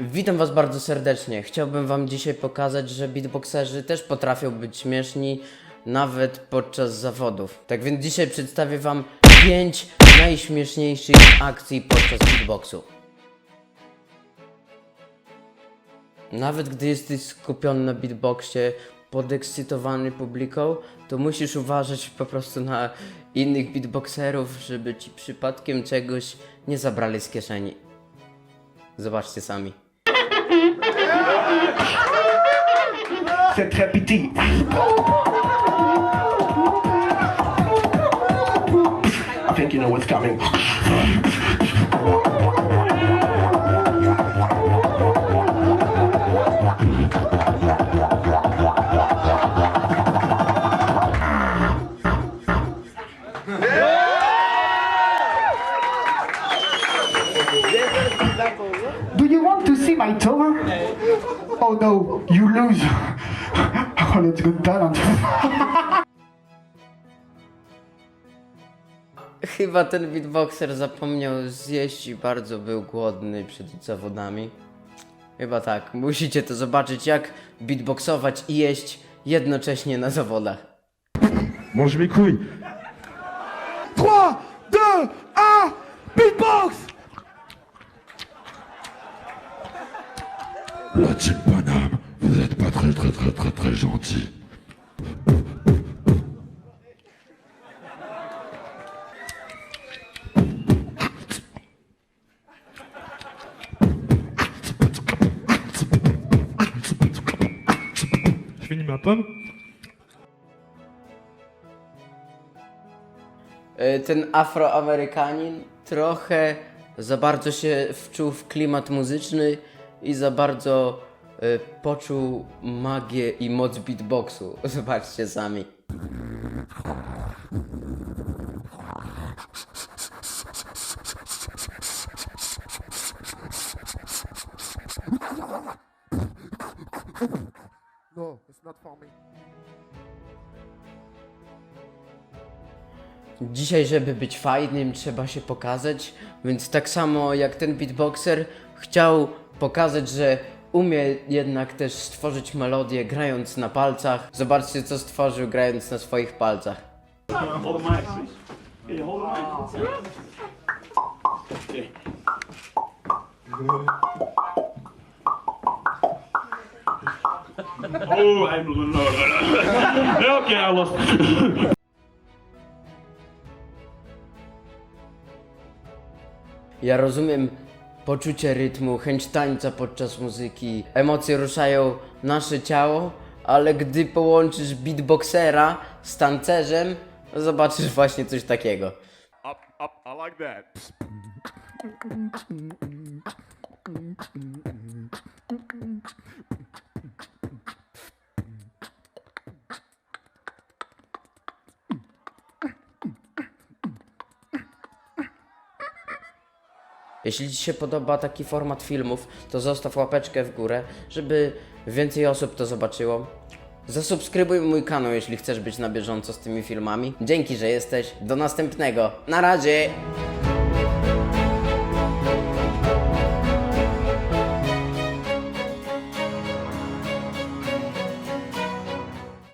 Witam Was bardzo serdecznie. Chciałbym Wam dzisiaj pokazać, że beatboxerzy też potrafią być śmieszni nawet podczas zawodów. Tak więc dzisiaj przedstawię Wam 5 najśmieszniejszych akcji podczas beatboxu. Nawet gdy jesteś skupiony na beatboxie, podekscytowany publiką, to musisz uważać po prostu na innych beatboxerów, żeby ci przypadkiem czegoś nie zabrali z kieszeni. Zobaczcie sami. C'est très petit. I think you know what's coming. Do you want to see my tour? Oh no, you lose. Oh, let's go talent. Chyba ten beatboxer zapomniał zjeść i bardzo był głodny przed zawodami. Chyba tak. Musicie to zobaczyć, jak beatboxować i jeść jednocześnie na zawodach. Mange mes couilles. La team Paname, vous êtes pas très très très très très gentil. Je finis ma pomme. E, Ten afroamerykanin trochę za bardzo się wczuł w klimat muzyczny i za bardzo e, poczuł magię i moc beatboxu. Zobaczcie sami. No, it's not for me. Dzisiaj, żeby być fajnym, trzeba się pokazać, więc tak samo jak ten beatboxer chciał pokazać, że umie jednak też stworzyć melodię grając na palcach. Zobaczcie, co stworzył grając na swoich palcach. Ja rozumiem poczucie rytmu, chęć tańca podczas muzyki. Emocje ruszają nasze ciało, ale gdy połączysz beatboxera z tancerzem, zobaczysz właśnie coś takiego. Up, up, I like that. Jeśli Ci się podoba taki format filmów, to zostaw łapeczkę w górę, żeby więcej osób to zobaczyło. Zasubskrybuj mój kanał, jeśli chcesz być na bieżąco z tymi filmami. Dzięki, że jesteś. Do następnego. Na razie!